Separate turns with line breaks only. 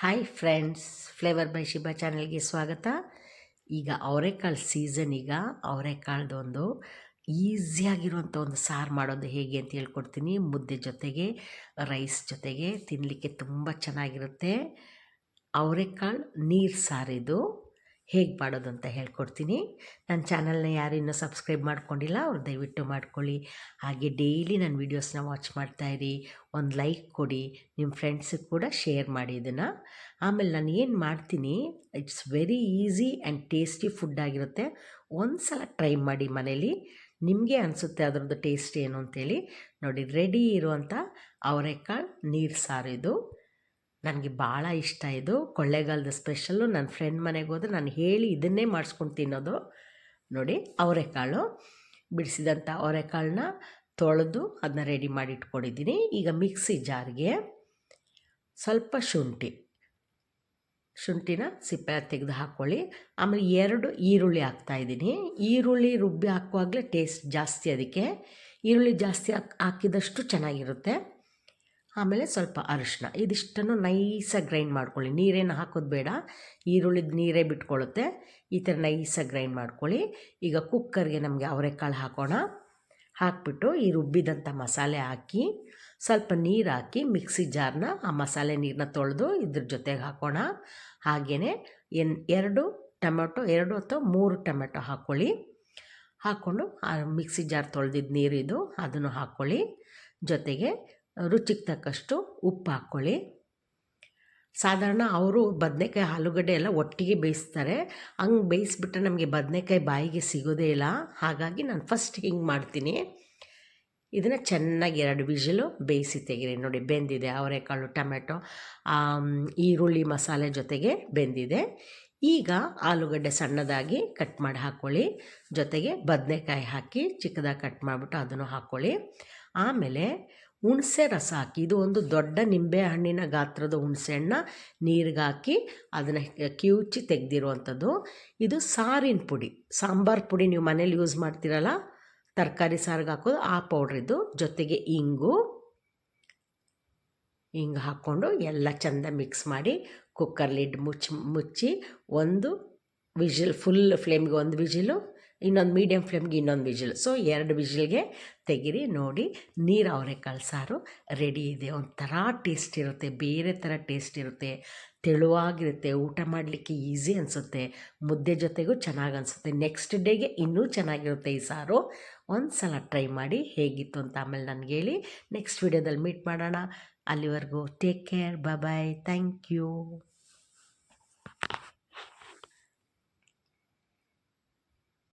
Hi friends flavour by Shiba ಚಾನಲ್ಗೆ ಸ್ವಾಗತ. ಈಗ ಅವರೆಕಾಳು ಸೀಸನ್ ಈಗ, ಅವರೆಕಾಳ್ದೊಂದು ಈಸಿಯಾಗಿರುವಂಥ ಒಂದು ಸಾರು ಮಾಡೋದು ಹೇಗೆ ಅಂತ ಹೇಳ್ಕೊಡ್ತೀನಿ. ಮುದ್ದೆ ಜೊತೆಗೆ ರೈಸ್ ಜೊತೆಗೆ ತಿನ್ನಲಿಕ್ಕೆ ತುಂಬ ಚೆನ್ನಾಗಿರುತ್ತೆ. ಅವರೆಕಾಳು ನೀರು ಸಾರಿದು ಹೇಗೆ ಮಾಡೋದು ಅಂತ ಹೇಳ್ಕೊಡ್ತೀನಿ. ನನ್ನ ಚಾನಲ್ನ ಯಾರು ಇನ್ನೂ ಸಬ್ಸ್ಕ್ರೈಬ್ ಮಾಡ್ಕೊಂಡಿಲ್ಲ, ಅವ್ರು ದಯವಿಟ್ಟು ಮಾಡ್ಕೊಳ್ಳಿ. ಹಾಗೆ ಡೈಲಿ ನನ್ನ ವೀಡಿಯೋಸ್ನ ವಾಚ್ ಮಾಡ್ತಾಯಿರಿ ಒಂದು ಲೈಕ್ ಕೊಡಿ, ನಿಮ್ಮ ಫ್ರೆಂಡ್ಸಿಗೆ ಕೂಡ ಶೇರ್ ಮಾಡಿ ಇದನ್ನು. ಆಮೇಲೆ ನಾನು ಏನು ಮಾಡ್ತೀನಿ, it's very easy and tasty food ಆಗಿರುತ್ತೆ. ಒಂದು ಸಲ ಟ್ರೈ ಮಾಡಿ ಮನೇಲಿ. ನಿಮಗೆ ಅನಿಸುತ್ತೆ ಅದರದ್ದು ಟೇಸ್ಟ್ ಏನು ಅಂತೇಳಿ. ನೋಡಿ, ರೆಡಿ ಇರುವಂಥ ಅವರೆಕಾಳು ನೀರು ಸಾರು ಇದು. ನನಗೆ ಭಾಳ ಇಷ್ಟ ಇದು. ಕೊಳ್ಳೇಗಾಲದ ಸ್ಪೆಷಲ್ಲು ನನ್ನ ಫ್ರೆಂಡ್ ಮನೆಗೆ ಹೋದ್ರೆ ನಾನು ಹೇಳಿ ಇದನ್ನೇ ಮಾಡಿಸ್ಕೊಂಡು ತಿನ್ನೋದು. ನೋಡಿ, ಅವರೆಕಾಳು. ಬಿಡಿಸಿದಂಥ ಅವರೆಕಾಳನ್ನ ತೊಳೆದು ಅದನ್ನ ರೆಡಿ ಮಾಡಿ ಇಟ್ಕೊಂಡಿದ್ದೀನಿ. ಈಗ ಮಿಕ್ಸಿ ಜಾರ್ಗೆ ಸ್ವಲ್ಪ ಶುಂಠಿ. ಶುಂಠಿನ ಸಿಪ್ಪೆ ತೆಗೆದು ಹಾಕ್ಕೊಳ್ಳಿ ಆಮೇಲೆ ಎರಡು ಈರುಳ್ಳಿ ಹಾಕ್ತಾಯಿದ್ದೀನಿ ಈರುಳ್ಳಿ ರುಬ್ಬಿ ಹಾಕುವಾಗಲೇ ಟೇಸ್ಟ್ ಜಾಸ್ತಿ ಅದಕ್ಕೆ. ಈರುಳ್ಳಿ ಜಾಸ್ತಿ ಹಾಕಿ, ಹಾಕಿದಷ್ಟು ಚೆನ್ನಾಗಿರುತ್ತೆ. ಆಮೇಲೆ ಸ್ವಲ್ಪ ಅರಿಶಿನ. ಇದಿಷ್ಟನ್ನು ನೈಸಾಗಿ ಗ್ರೈಂಡ್ ಮಾಡ್ಕೊಳ್ಳಿ. ನೀರೇನು ಹಾಕೋದು ಬೇಡ. ಈರುಳ್ಳಿದ ನೀರೇ ಬಿಟ್ಕೊಳ್ಳುತ್ತೆ. ಈ ಥರ ನೈಸಾಗಿ ಗ್ರೈಂಡ್ ಮಾಡ್ಕೊಳ್ಳಿ. ಈಗ ಕುಕ್ಕರ್ಗೆ ನಮಗೆ ಅವರೆಕಾಳು ಹಾಕೋಣ. ಹಾಕ್ಬಿಟ್ಟು ಈ ರುಬ್ಬಿದಂಥ ಮಸಾಲೆ ಹಾಕಿ, ಸ್ವಲ್ಪ ನೀರು ಹಾಕಿ ಮಿಕ್ಸಿ ಜಾರ್ನ ಆ ಮಸಾಲೆ ನೀರನ್ನ ತೊಳೆದು ಇದ್ರ ಜೊತೆಗೆ ಹಾಕೋಣ. ಹಾಗೆಯೇ ಎನ್, ಎರಡು ಟೊಮೆಟೊ, ಎರಡು ಅಥವಾ ಮೂರು ಟೊಮೆಟೊ ಹಾಕ್ಕೊಳ್ಳಿ ಹಾಕ್ಕೊಂಡು ಆ ಮಿಕ್ಸಿ ಜಾರ್ ತೊಳೆದಿದ್ದು ನೀರಿದು ಅದನ್ನು ಹಾಕ್ಕೊಳ್ಳಿ ಜೊತೆಗೆ ರುಚಿಗೆ ತಕ್ಕಷ್ಟು ಉಪ್ಪು ಹಾಕ್ಕೊಳ್ಳಿ. ಸಾಧಾರಣ ಅವರು ಬದನೆಕಾಯಿ ಆಲೂಗಡ್ಡೆ ಎಲ್ಲ ಒಟ್ಟಿಗೆ ಬೇಯಿಸ್ತಾರೆ. ಹಂಗೆ ಬೇಯಿಸ್ಬಿಟ್ರೆ ನಮಗೆ ಬದನೆಕಾಯಿ ಬಾಯಿಗೆ ಸಿಗೋದೇ ಇಲ್ಲ. ಹಾಗಾಗಿ ನಾನು ಫಸ್ಟ್ ಹಿಂಗೆ ಮಾಡ್ತೀನಿ. ಇದನ್ನು ಚೆನ್ನಾಗಿ ಎರಡು ವಿಷಲು ಬೇಯಿಸಿ ತೆಗೀರಿ. ನೋಡಿ ಬೆಂದಿದೆ ಅವರೆಕಾಳು, ಟೊಮೆಟೊ ಈರುಳ್ಳಿ ಮಸಾಲೆ ಜೊತೆಗೆ ಬೆಂದಿದೆ. ಈಗ ಆಲೂಗಡ್ಡೆ ಸಣ್ಣದಾಗಿ ಕಟ್ ಮಾಡಿ ಹಾಕ್ಕೊಳ್ಳಿ ಜೊತೆಗೆ ಬದನೆಕಾಯಿ ಹಾಕಿ ಚಿಕ್ಕದಾಗಿ ಕಟ್ ಮಾಡಿಬಿಟ್ಟು ಅದನ್ನು ಹಾಕ್ಕೊಳ್ಳಿ ಆಮೇಲೆ ಹುಣಸೆ ರಸ ಹಾಕಿ, ಇದು ಒಂದು ದೊಡ್ಡ ನಿಂಬೆ ಹಣ್ಣಿನ ಗಾತ್ರದ ಹುಣಸೆ ಹಣ್ಣ, ನೀರಿಗೆ ಹಾಕಿ ಅದನ್ನು ಕಿವುಚಿ ತೆಗೆದಿರುವಂಥದ್ದು. ಇದು ಸಾರಿನ ಪುಡಿ, ಸಾಂಬಾರು ಪುಡಿ ನೀವು ಮನೇಲಿ ಯೂಸ್ ಮಾಡ್ತೀರಲ್ಲ, ತರಕಾರಿ ಸಾರಿಗೆ ಹಾಕೋದು ಆ ಪೌಡ್ರಿದ್ದು ಜೊತೆಗೆ ಇಂಗು ಹಿಂಗೆ ಹಾಕ್ಕೊಂಡು ಎಲ್ಲ ಚೆಂದ ಮಿಕ್ಸ್ ಮಾಡಿ ಕುಕ್ಕರ್ ಲಿಡ್ ಮುಚ್ಚಿ ಮುಚ್ಚಿ ಒಂದು ವಿಜಿಲ್ ಫುಲ್ ಫ್ಲೇಮ್ಗೆ ಒಂದು ವಿಜಿಲು, ಇನ್ನೊಂದು ಮೀಡಿಯಮ್ ಫ್ಲೇಮ್ಗೆ ಇನ್ನೊಂದು ವಿಜಿಲ್. ಸೊ ಎರಡು ವಿಜಿಲ್ಗೆ ತೆಗಿರಿ, ನೋಡಿ ನೀರು ಅವರೆಕಾಳು ಸಾರು ರೆಡಿ ಇದೆ. ಒಂಥರ ಟೇಸ್ಟ್ ಇರುತ್ತೆ, ಬೇರೆ ಥರ ಟೇಸ್ಟ್ ಇರುತ್ತೆ. ತೆಳುವಾಗಿರುತ್ತೆ, ಊಟ ಮಾಡಲಿಕ್ಕೆ ಈಸಿ ಅನಿಸುತ್ತೆ. ಮುದ್ದೆ ಜೊತೆಗೂ ಚೆನ್ನಾಗಿ ಅನಿಸುತ್ತೆ. ನೆಕ್ಸ್ಟ್ ಡೇಗೆ ಇನ್ನೂ ಚೆನ್ನಾಗಿರುತ್ತೆ ಈ ಸಾರು. ಒಂದು ಸಲ ಟ್ರೈ ಮಾಡಿ ಹೇಗಿತ್ತು ಅಂತ ಆಮೇಲೆ ನನಗೆ ಹೇಳಿ ನೆಕ್ಸ್ಟ್ ವೀಡಿಯೋದಲ್ಲಿ ಮೀಟ್ ಮಾಡೋಣ. ಅಲ್ಲಿವರೆಗೂ take care bye thank you